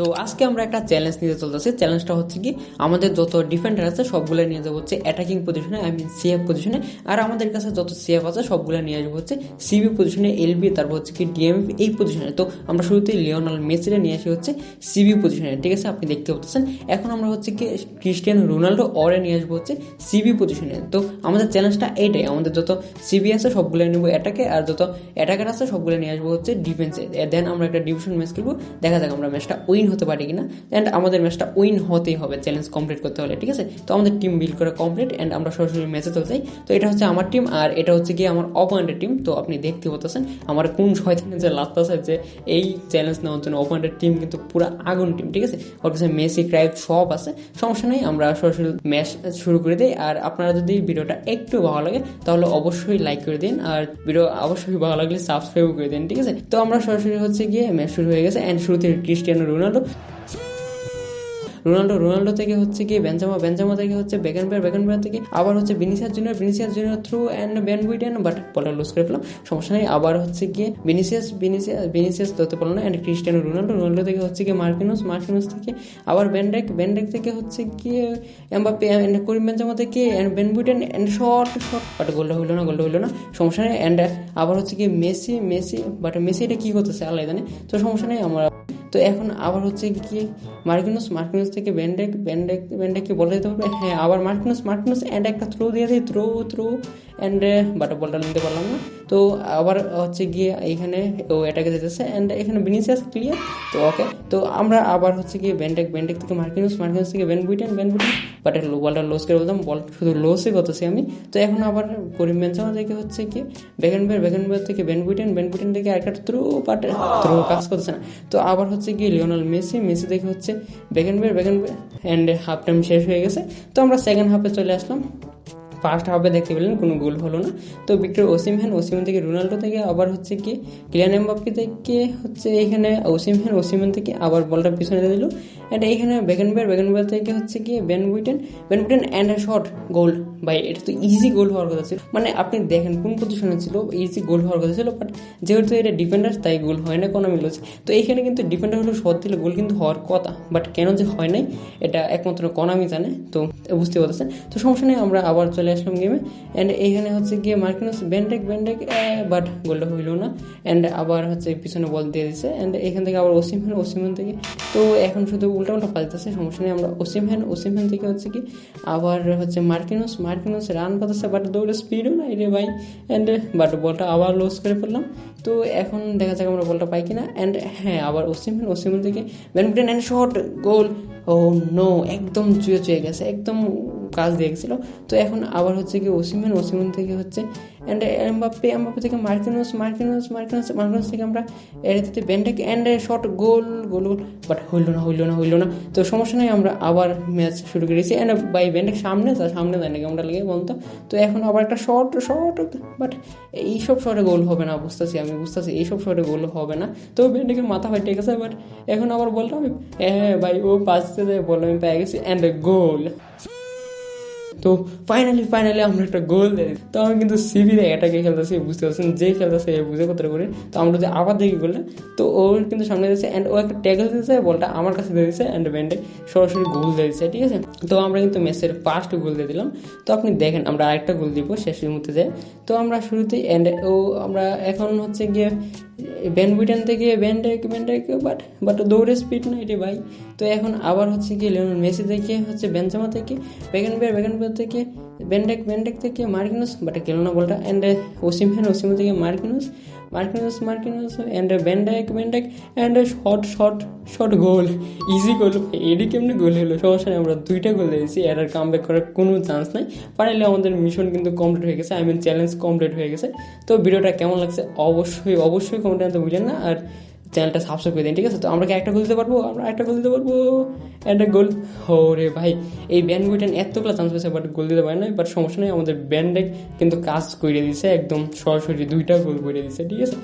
তো আজকে আমরা একটা চ্যালেঞ্জ নিতে চলতেছি। চ্যালেঞ্জটা হচ্ছে কি, আমাদের যত ডিফেন্ডার আছে, সবগুলো নিয়ে যাব হচ্ছে অ্যাটাকিং পজিশনে আই মিন সিএফ পজিশনে আর আমাদের কাছে যত সিএফ আছে, সবগুলো নিয়ে আসব হচ্ছে সিবি পজিশনে এলবি তারপর হচ্ছে কি ডিএম এই পজিশনে তো আমরা শুরুতেই লিওনাল মেসিরে নিয়ে আসি হচ্ছে সিবি পজিশনে ঠিক আছে? আপনি দেখতে পাচ্ছেন। এখন আমরা হচ্ছে কি ক্রিস্টিয়ানো রোনাল্ডো অরে নিয়ে আসব হচ্ছে সিবি পজিশনে তো আমাদের চ্যালেঞ্জটা এটাই আমাদের যত সিবি আছে সবগুলো নেব অ্যাটাকে আর যত অ্যাটাকার আছে সবগুলো নিয়ে আসব হচ্ছে ডিফেন্সে দেন আমরা একটা ডিভিশন ম্যাচ খেলব। দেখা যাক আমরা ম্যাচটা উইন হতে পারি কিনা অ্যান্ড আমাদের ম্যাচটা উইন হতেই হবে চ্যালেঞ্জ কমপ্লিট করতে হলে, ঠিক আছে? তো আমাদের টিম বিল্ড করা কমপ্লিট অ্যান্ড আমরা সরাসরি ম্যাচে চলতে চাই তো এটা হচ্ছে আমার টিম আর এটা হচ্ছে গিয়ে আমার অপয়েন্টের টিম তো আপনি দেখতে পাচ্ছেন, আমার কোন শয়তানে যে লাগতেছে যে এই চ্যালেঞ্জ নেওয়ার জন্য অপয়েন্টের টিম কিন্তু পুরো আগুন টিম ঠিক আছে? ওর কাছে মেসি, ক্রাইভ সব আছে, সমস্যা নেই, আমরা সরাসরি ম্যাচ শুরু করে দিই। আর আপনারা যদি ভিডিওটা একটু ভালো লাগে, তাহলে অবশ্যই লাইক করে দিন, আর ভিডিও অবশ্যই ভালো লাগলে সাবস্ক্রাইব করে দিন, ঠিক আছে? তো আমরা সরাসরি হচ্ছে গিয়ে ম্যাচ শুরু হয়ে গেছে অ্যান্ড শুরুতে Cristiano Ronaldo Ronaldo Ronaldo Ronaldo থেকে হচ্ছে গিয়ে বেঞ্জামা বেঞ্জামা থেকে হচ্ছে বেগানবেয়ার বেগানবেয়ার থেকে আবার হচ্ছে Vinicius Junior Vinicius Junior through and van Buyten, but বলটা লুজ করে ফেলাম সমস্যা নেই, আবার হচ্ছে গিয়ে বিনিসিয়াস বিনিসিয়াস বিনিসিয়াস ধরতে পারল না অ্যান্ড ক্রিস্টিয়ানো রোনাল্ডো রোনাল্ডো থেকে হচ্ছে গিয়ে মার্কিনোস মার্কিনোস থেকে আবার ব্যান্ডেক ব্যান্ডেক থেকে হচ্ছে গিয়ে এমবাপে অ্যান্ড করিম বেঞ্জামা থেকে and van Buyten and shot shot but গোলটা হইল না, গোলটা হইল না, সমস্যা নেই অ্যান্ড আবার হচ্ছে গিয়ে মেসি মেসি বাট মেসি এটা কী করতেছে, আল্লাহ জানে, তো সমস্যা নেই, আমরা তো এখন আবার হচ্ছে কি মার্কিনোস মার্কিনোস থেকে ব্যান্ডেক ব্যান্ডেক ব্যান্ডেককে বলে দিতে হবে হ্যাঁ আবার মার্কিনোস মার্কিনোস অ্যান্ড একটা থ্রো দিয়ে দিই থ্রো থ্রো অ্যান্ড বাট বলটা নিতে পারলাম না। তো আবার হচ্ছে গিয়ে এখানে ও এটাকে যেতেছে অ্যান্ড এখানে বিনিসিয়াস ক্লিয়ার তো ওকে তো আমরা আবার হচ্ছে গিয়ে ব্যান্ডেক ব্যান্ডেক থেকে মার্কিনোস মার্কিনোস থেকে van Buyten van Buyten but বলটা লস করে বলতাম। বল শুধু লসই করতেছি আমি। তো এখন আবার করিম বেঞ্চামা থেকে হচ্ছে কি বেগান বের বেগান বের থেকে ব্যান বুইটেন ব্যান বুইটেন থেকে আরেকটা থ্রু বাট থ্রো কাজ করতেছে না। তো আবার হচ্ছে গিয়ে লিওনাল মেসি মেসি থেকে হচ্ছে বেগান বের বেগান বের অ্যান্ড হাফ টাইম শেষ হয়ে গেছে। তো আমরা সেকেন্ড হাফে চলে আসলাম। ফার্স্ট হাফে দেখতে পেলেন, কোনো গোল হলো না। তো ভিক্টর ওসিমহ্যান ওসিমন থেকে রোনাল্ডো থেকে আবার হচ্ছে কি, কিলিয়ান এমবাপ্পি থেকে হচ্ছে এইখানে ওসিমহ্যান ওসিমন থেকে আবার বলটা পিছনে দিল। অ্যান্ড এইখানে বেগানবের বেগানবের থেকে হচ্ছে কি van Buyten van Buyten and a shot goal ভাই এটা তো ইজি গোল হওয়ার কথা ছিল। মানে আপনি দেখেন কোন পজিশনে ছিল ইজি গোল হওয়ার কথা ছিল বাট যেহেতু এটা ডিফেন্ডার তাই গোল হয় না, কোনো মিল হচ্ছে। তো এইখানে কিন্তু ডিফেন্ডার হলো শট দিলে গোল কিন্তু হওয়ার কথা বাট কেন যে হয় নাই, এটা একমাত্র কনামি জানে, তো বুঝতে পারতেছেন। তো সমস্যা নেই, আমরা আবার চলে আসলাম গেমে অ্যান্ড এইখানে হচ্ছে গিয়ে মার্কিনাস ব্যান্ডেক ব্যান্ডেক বাট গোলটা হইল না অ্যান্ড আবার হচ্ছে পিছনে বল দিয়ে দিচ্ছে অ্যান্ড এখান থেকে আবার ওসিমহ্যান ওসিমহ্যান থেকে, তো এখন শুধু উল্টা উল্টা পাল্টাচ্ছে সমস্যা নেই, আমরা ওসিমহ্যান ওসিমহ্যান থেকে হচ্ছে কি আবার হচ্ছে মার্কিনোস মার্কিনোস রান করতেছে বাট দৌড়ে স্পিডও নাই রে ভাই অ্যান্ড বাট বলটা আবার লস করে ফেললাম, তো এখন দেখা যাক আমরা বলটা পাই কিনা অ্যান্ড হ্যাঁ আবার ওসিমহ্যান ওসিমহ্যান থেকে badminton and short goal oh no একদম চুয়ে চুয়ে গেছে, একদম কাজ দিয়ে গেছিল তো এখন আবার হচ্ছে কি ওসিমেন ওসিমেন থেকে হচ্ছে অ্যান্ড এমবাপ্পে এমবাপ্পে থেকে মার্কিনোস মার্কিনোস মার্কিনোস মার্কিনোস থেকে আমরা দিতে ব্যান্ডেক and shot goal goal goal but হইল না, হইল না হইল না। তো সমস্যা নেই, আমরা আবার ম্যাচ শুরু করেছি অ্যান্ড বাই ব্যান্ডেক সামনে, তার সামনে দেয় নাকি আমরা লেগে বলতো তো এখন আবার একটা শর্ট শর্ট বাট এইসব শর্টে গোল হবে না, বুঝতেছি আমি, বুঝতেছি, এইসব শর্টে গোল হবে না। তো ব্যান্ডেকের মাথা ফাইটে গেছে বাট এখন আবার বললাম হ্যাঁ ভাই, ও পাঁচ বল, আমি পেয়ে গেছি অ্যান্ড গোল। তো ফাইনালি ফাইনালি আমরা একটা গোল দেয়। তো আমি কিন্তু সিবিতে এটাকে খেলতেছি বুঝতে পারছেন, যে খেলতেছে, এ বুঝে করতে করে। তো আমরা যদি আবার দেখি গোলটা তো ওর কিন্তু সামনে দিয়েছে অ্যান্ড ও একটা ট্যাগল দিয়েছে, বলটা আমার কাছে দিয়ে দিয়েছে অ্যান্ড ব্যান্ডে সরাসরি গোল দিয়ে দিচ্ছে ঠিক আছে? তো আমরা কিন্তু ম্যাচের ফার্স্ট গোল দিয়ে দিলাম। তো আপনি দেখেন, আমরা আরেকটা গোল দিব শেষের মধ্যে যায় তো আমরা শুরুতেই অ্যান্ড ও আমরা এখন হচ্ছে গিয়ে ব্যান্ড বুইটান থেকে ব্যান্ডেক ব্যান্ডেক বাট বাট দৌড়ে স্পিড না এটি ভাই। তো এখন আবার হচ্ছে গিয়ে লিওনেল মেসি থেকে, হচ্ছে বেঞ্জামা থেকে বেগান বেয়ার বেগান থেকে ব্যান্ডেক ব্যান্ডেক থেকে মার্কিনোস বাট গেল না বলটা অ্যান্ড ওসিম হ্যান ওসিম থেকে মার্কিনোস মার্কিনোস মার্কিনোস অ্যান্ড ব্যান্ডেক ব্যান্ডেক and shot shot shot goal easy goal এডি কেমনি গোল হলো? সমস্যা নেই আমরা দুইটা গোল দিয়েছি এর কাম ব্যাক করার কোনো চান্স নাই। ফাইনালি আমাদের মিশন কিন্তু কমপ্লিট হয়ে গেছে আই মিন চ্যালেঞ্জ কমপ্লিট হয়ে গেছে। তো ভিডিওটা কেমন লাগছে? অবশ্যই অবশ্যই কমেন্টে আনতে ভুলেন না, আর চ্যানেলটা সাবস্ক্রাইব করে দিন, ঠিক আছে? তো আমরা কি একটা গোল দিতে পারব? আমরা একটা গোল দিতে পারব। একটা গোল হো রে ভাই, এই ব্যান্ড বুইটেন এতগুলো চান্স পেয়েছে বাট গোল দিতে পারে না বাট সমস্যা নেই, আমাদের ব্যান্ডে কিন্তু কাজ করে দিয়েছে, একদম সরাসরি দুইটা গোল করে দিয়েছে, ঠিক আছে?